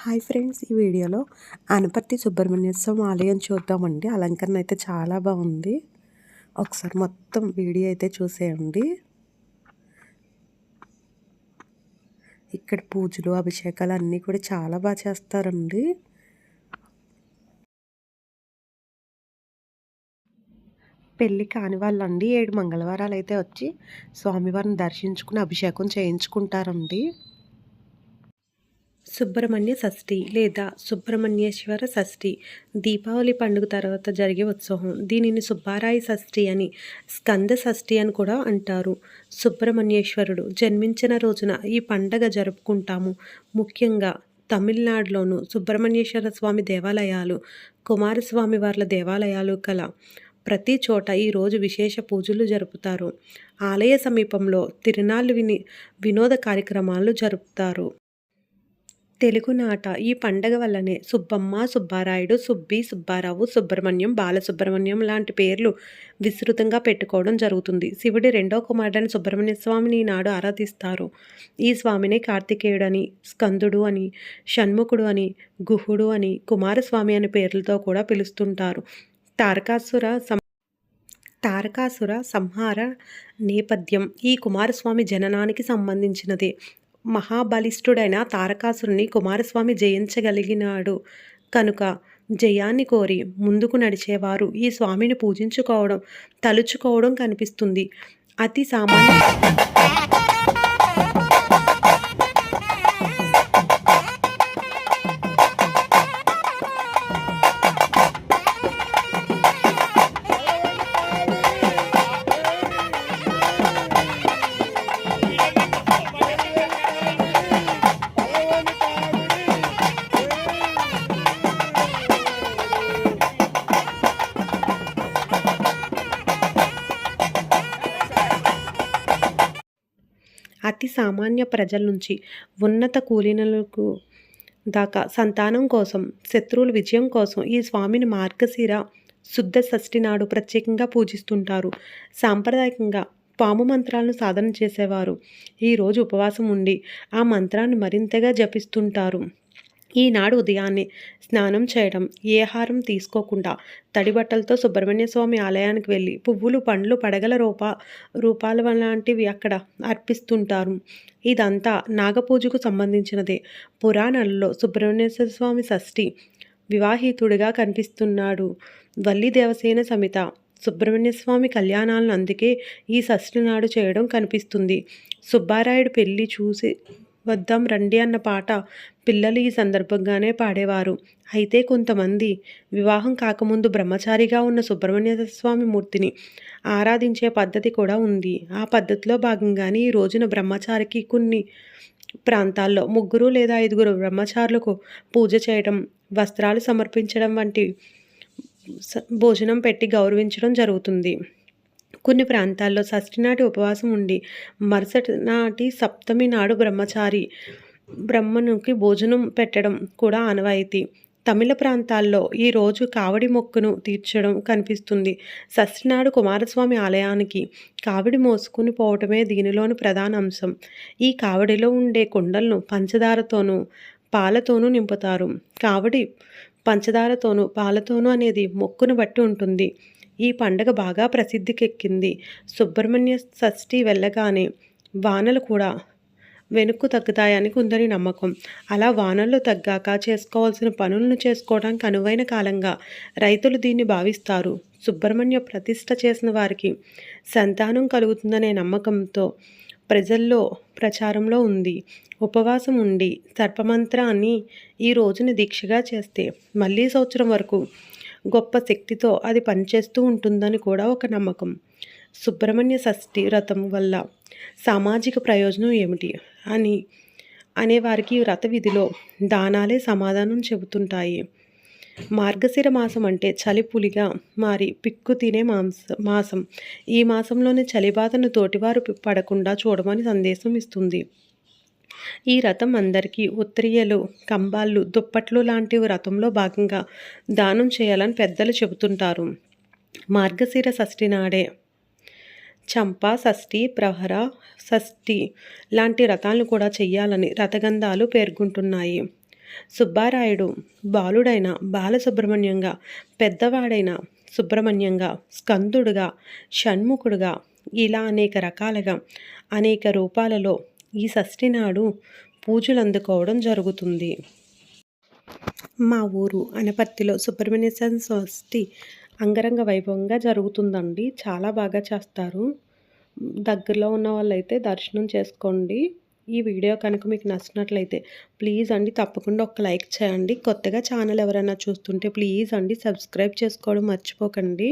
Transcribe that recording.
Hi friends ఈ వీడియోలో అనపర్తి సుబ్రహ్మణ్య స్వామి ఆలయం చూద్దామండి. అలంకరణ అయితే చాలా బాగుంది. ఒకసారి మొత్తం వీడియో అయితే చూసేయండి. ఇక్కడ పూజలు అభిషేకాలు అన్నీ కూడా చాలా బాగా చేస్తారండి. పెళ్ళి కాని వాళ్ళండి ఏడు మంగళవారాలు అయితే వచ్చి స్వామివారిని దర్శించుకుని అభిషేకం చేయించుకుంటారండి. సుబ్రహ్మణ్య షష్ఠి లేదా సుబ్రహ్మణ్యేశ్వర షష్ఠి. దీపావళి పండుగ తర్వాత జరిగే ఉత్సవం. దీనిని సుబ్బారాయి షష్ఠి అని స్కంద షష్ఠి అని కూడా అంటారు. సుబ్రహ్మణ్యేశ్వరుడు జన్మించిన రోజున ఈ పండగ జరుపుకుంటాము. ముఖ్యంగా తమిళనాడులోను సుబ్రహ్మణ్యేశ్వర స్వామి దేవాలయాలు కుమారస్వామి వార్ల దేవాలయాలు కల ప్రతి చోట ఈరోజు విశేష పూజలు జరుపుతారు. ఆలయ సమీపంలో తిరునాళ్ళు విని వినోద కార్యక్రమాలు జరుపుతారు. తెలుగునాట ఈ పండగ వల్లనే సుబ్బమ్మ సుబ్బారాయుడు సుబ్బి సుబ్బారావు సుబ్రహ్మణ్యం బాలసుబ్రహ్మణ్యం లాంటి పేర్లు విస్తృతంగా పెట్టుకోవడం జరుగుతుంది. శివుడి రెండో కుమారుడని సుబ్రహ్మణ్య స్వామిని నాడు ఆరాధిస్తారు. ఈ స్వామిని కార్తికేయుడని స్కందుడు అని షణ్ముఖుడు అని గుహుడు అని కుమారస్వామి అనే పేర్లతో కూడా పిలుస్తుంటారు. తారకాసుర సం తారకాసుర సంహార నేపథ్యం ఈ కుమారస్వామి జననానికి సంబంధించినది. మహాబలిష్ఠుడైన తారకాసురుని కుమారస్వామి జయించగలిగినాడు. కనుక జయాన్ని కోరి ముందుకు నడిచేవారు ఈ స్వామిని పూజించుకోవడం తలుచుకోవడం కనిపిస్తుంది. అతి సామాన్య సామాన్య ప్రజల నుంచి ఉన్నత కూలీనులకు దాకా సంతానం కోసం శత్రువుల విజయం కోసం ఈ స్వామిని మార్గశిర శుద్ధ షష్ఠి నాడు ప్రత్యేకంగా పూజిస్తుంటారు. సాంప్రదాయకంగా పాము మంత్రాలను సాధన చేసేవారు. ఈరోజు ఉపవాసం ఉండి ఆ మంత్రాన్ని మరింతగా జపిస్తుంటారు. ఈనాడు ఉదయాన్నే స్నానం చేయడం ఏ ఆహారం తీసుకోకుండా తడి బట్టలతో సుబ్రహ్మణ్య స్వామి ఆలయానికి వెళ్ళి పువ్వులు పండ్లు పడగల రూప రూపాల లాంటివి అక్కడ అర్పిస్తుంటారు. ఇదంతా నాగపూజకు సంబంధించినదే. పురాణాలలో సుబ్రహ్మణ్యేశ్వర స్వామి షష్ఠి వివాహితుడిగా కనిపిస్తున్నాడు. వల్లి దేవసేన సమిత సుబ్రహ్మణ్య స్వామి కళ్యాణాలను అందుకే ఈ షష్ఠి నాడు చేయడం కనిపిస్తుంది. సుబ్బారాయుడు పెళ్ళి చూసి వద్దాం రండి అన్న పాట పిల్లలు ఈ సందర్భంగానే పాడేవారు. అయితే కొంతమంది వివాహం కాకముందు బ్రహ్మచారిగా ఉన్న సుబ్రహ్మణ్య స్వామి మూర్తిని ఆరాధించే పద్ధతి కూడా ఉంది. ఆ పద్ధతిలో భాగంగానే ఈ రోజున బ్రహ్మచారికి కొన్ని ప్రాంతాల్లో ముగ్గురు లేదా ఐదుగురు బ్రహ్మచారులకు పూజ చేయడం వస్త్రాలు సమర్పించడం వంటి భోజనం పెట్టి గౌరవించడం జరుగుతుంది. కొన్ని ప్రాంతాల్లో షష్ఠినాటి ఉపవాసం ఉండి మరుసటి నాటి సప్తమి నాడు బ్రహ్మచారి బ్రహ్మనుకి భోజనం పెట్టడం కూడా ఆనవాయితీ. తమిళ ప్రాంతాల్లో ఈరోజు కావడి మొక్కును తీర్చడం కనిపిస్తుంది. షష్ఠినాడు కుమారస్వామి ఆలయానికి కావిడి మోసుకుని పోవటమే దీనిలోని ప్రధాన అంశం. ఈ కావడిలో ఉండే కుండలను పంచదారతోనూ పాలతోనూ నింపుతారు. కావడి పంచదారతోనూ పాలతోనూ అనేది మొక్కును బట్టి ఉంటుంది. ఈ పండగ బాగా ప్రసిద్ధికెక్కింది. సుబ్రహ్మణ్య షష్ఠి వెళ్ళగానే వానలు కూడా వెనుక్కు తగ్గుతాయని కొందరి నమ్మకం. అలా వానలు తగ్గాక చేసుకోవాల్సిన పనులను చేసుకోవడానికి అనువైన కాలంగా రైతులు దీన్ని భావిస్తారు. సుబ్రహ్మణ్య ప్రతిష్ట చేసిన వారికి సంతానం కలుగుతుందనే నమ్మకంతో ప్రజల్లో ప్రచారంలో ఉంది. ఉపవాసం ఉండి సర్పమంత్రాన్ని ఈ రోజుని దీక్షగా చేస్తే మళ్ళీ సంవత్సరం వరకు గొప్ప శక్తితో అది పనిచేస్తూ ఉంటుందని కూడా ఒక నమ్మకం. సుబ్రహ్మణ్య షష్ఠి వ్రతం వల్ల సామాజిక ప్రయోజనం ఏమిటి? అని అనేవారికి వ్రత విధిలో దానాలే సమాధానం చెబుతుంటాయి. మార్గశిర మాసం అంటే చలి పులిగా మారి పిక్కు తినే మాంస మాసం. ఈ మాసంలోని చలిబాధను తోటివారు పడకుండా చూడమని సందేశం ఇస్తుంది. ఈ రథం అందరికీ ఉత్తరీయలు కంబాళ్ళు దుప్పట్లు లాంటి రథంలో భాగంగా దానం చేయాలని పెద్దలు చెబుతుంటారు. మార్గశిర షష్ఠి నాడే చంప షష్ఠి ప్రహర షష్ఠి లాంటి రథాలను కూడా చెయ్యాలని రథగంధాలు పేర్కొంటున్నాయి. సుబ్బారాయుడు బాలుడైన బాలసుబ్రహ్మణ్యంగా పెద్దవాడైన సుబ్రహ్మణ్యంగా స్కందుడుగా షణ్ముఖుడుగా ఇలా అనేక రకాలుగా అనేక రూపాలలో ఈ షష్ఠి నాడు పూజలు అందుకోవడం జరుగుతుంది. మా ఊరు అనపర్తిలో సుబ్రహ్మణ్య షష్ఠి అంగరంగ వైభవంగా జరుగుతుందండి. చాలా బాగా చేస్తారు. దగ్గరలో ఉన్న వాళ్ళైతే దర్శనం చేసుకోండి. ఈ వీడియో కనుక మీకు నచ్చినట్లయితే ప్లీజ్ అండి తప్పకుండా ఒక లైక్ చేయండి. కొత్తగా ఛానల్ ఎవరైనా చూస్తుంటే ప్లీజ్ అండి సబ్స్క్రైబ్ చేసుకోవడం మర్చిపోకండి.